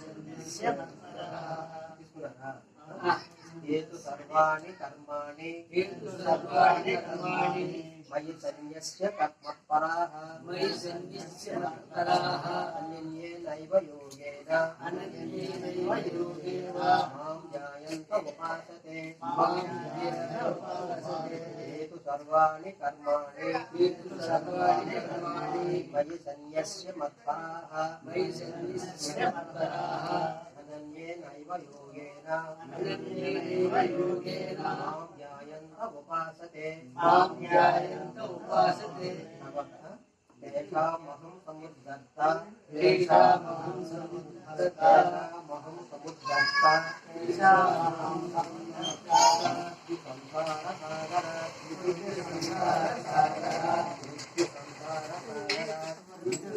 సన్యస్య మత్పరాః తీసుకున్నారా ఏతు సర్వాణి కర్మాణి ఏతు సర్వాణి కర్మాణి. మయి సన్యస్య మత్పరాః మయి సన్యస్య యోగేన. అనన్యేనైవ యోగేన. మాం ధ్యాయంత ఉపాసతే. మాం ధ్యాయేన ఉపాసతే. ఏతు సర్వాణి కర్మాణి ఏతు సర్వాణి కర్మాణి మయి సన్యస్య మత్పరాః మయి సన్యస్య మత్పరాః అనన్యేనైవ యోగేన అనన్యేనైవ యోగేన మాం ధ్యాయంత ఉపాసతే మాం ధ్యాయంత ఉపాసతే తేషామహం సముద్ధర్త తేషామహం సముద్ధర్త తేషామహం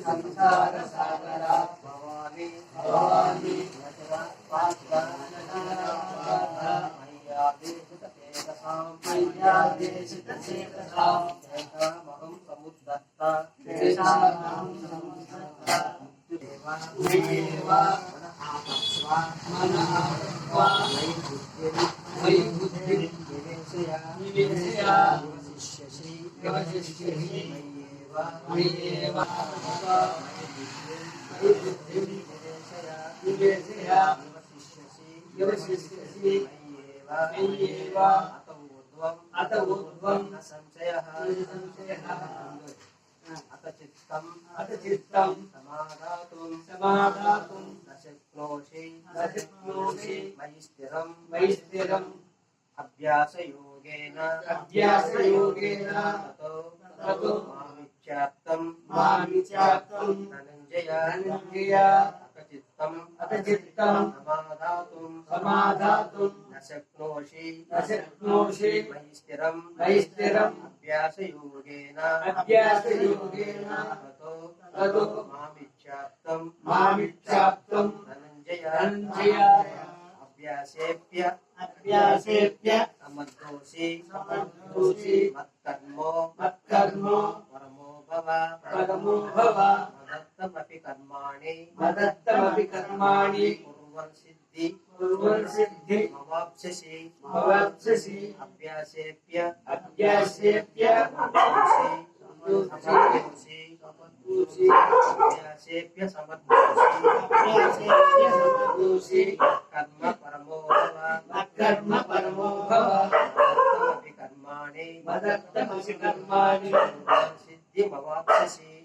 సంసార సాగర భవామి భవామి మయ్యాదేశిత చేతసాం మయి బుద్ధిం నివేశయ నివసిష్యసి మయ్యేవ వా अत ऊर्ध्वम् न संशयः न शक्नोषि न शक्नोषि मयि स्थिरम् मयि स्थिरम् अभ्यासयोगेन अभ्यासयोगेन ततो ततो मामि సమాధాతుం సమాధాతుం న శక్నోషి న శక్నోషి మయి స్థిరం మయి స్థిరం అభ్యాసయోగేన అభ్యాసయోగేన తతో తతో మామిత్యాప్తం మామిత్యాప్తం Dhananjaya Dhananjaya అభ్యాసేప్య అభ్యాసేప్య సమర్థోషి సమర్థోషి మత్కర్మో మత్కర్మో పరమో Tertib karma ini, Madat tertib karma ini, Purvan.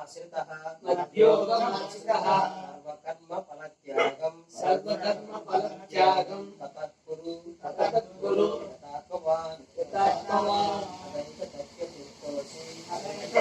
మధ్యోగమాశ్రిత మధ్యోగమాశ్రిత సర్వకర్మ ఫలత్యాగం సర్వకర్మ ఫలత్యాగం తత్కురు తతత్కురు. యథాత్మవాన్ యథాత్మవాన్ అదైత తప్య శక్తోసి అదైత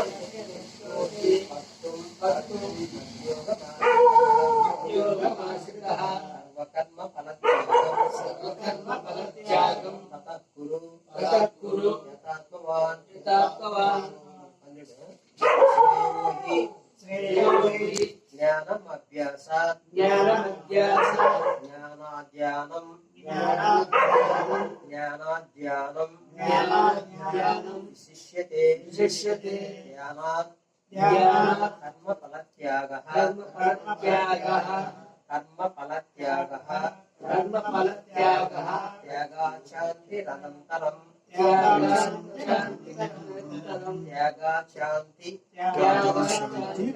జ్ఞానాధ్యానం జ్ఞానాధ్యానం విశిష్యతే విశిష్యతే జ్ఞానాత్ జ్ఞానాత్ కర్మ ఫలత్యాగ కర్మ ఫలత్యాగః కర్మ ఫలత్యాగ కర్మ ఫలత్యాగః త్యాగాశాంతిరనంతరం త్యాగాశాంతిరనంతరం త్యాగాశాంతి త్యాగాశాంతి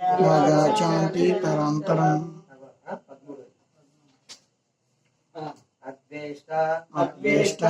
కర్మఫలత్యాగాంతి పరంతరం అద్వేష్ట అద్వేష్ట